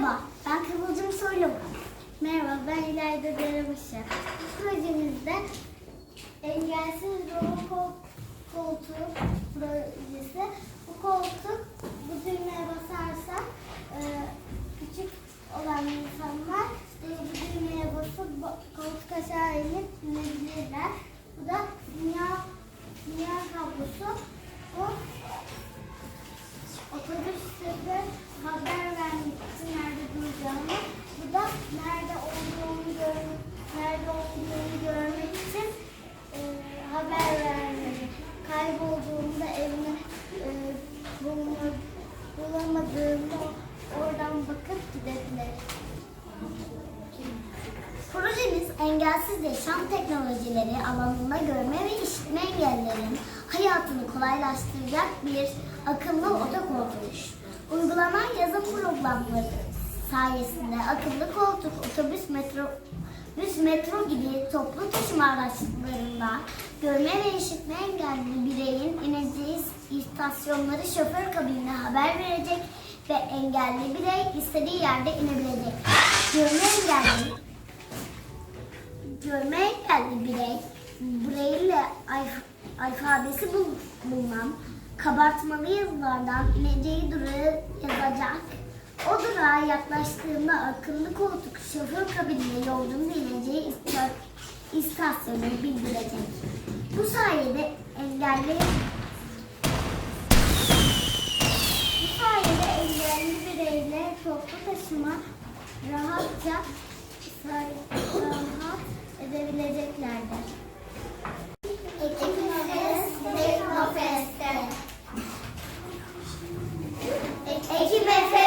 Merhaba, ben Kıvılcım Soylu. Merhaba, ben İlayda Derebaşı. Projemizde engelsiz robot kol- koltuğu projesi. Bu koltuk bu düğmeye basarsak e, küçük olan insanlar bu düğmeye basıp bu- koltuk aşağı inip inebilirler. Bu da dünya, dünya kablosu. Bu otobüste haber vermek için nerede duracağını, bu da nerede olduğunu gör, nerede olduğunu görmek için e, haber vermek. Kaybolduğunda evine e, bulunur, bulamadığında oradan bakıp gidebilir. Projemiz engelsiz yaşam teknolojileri alanında görme ve işitme engellilerin hayatını kolaylaştıracak bir akıllı otokoltuk. Uygulanan yazım programları sayesinde akıllı koltuk, otobüs, metro, büs, metro gibi toplu taşıma araçlarında görme ve işitme engelli bireyin ineceği istasyonları şoför kabinine haber verecek ve engelli birey istediği yerde inebilecek. Görme engelli görme engelli birey Braille alf- alfabesi bul- bulunan kabartmalı yazılardan ineceği durağı yazacak. O durağa yaklaştığında akıllı koltuk şoför kabinine yolcunun ineceği ista- istasyonu bildirecek. Bu sayede engelli bu sayede engelli bireyler toplu taşıma rahatça rahat edebileceklerdir. Ekibimiz Teknofest'te. Ekip Efe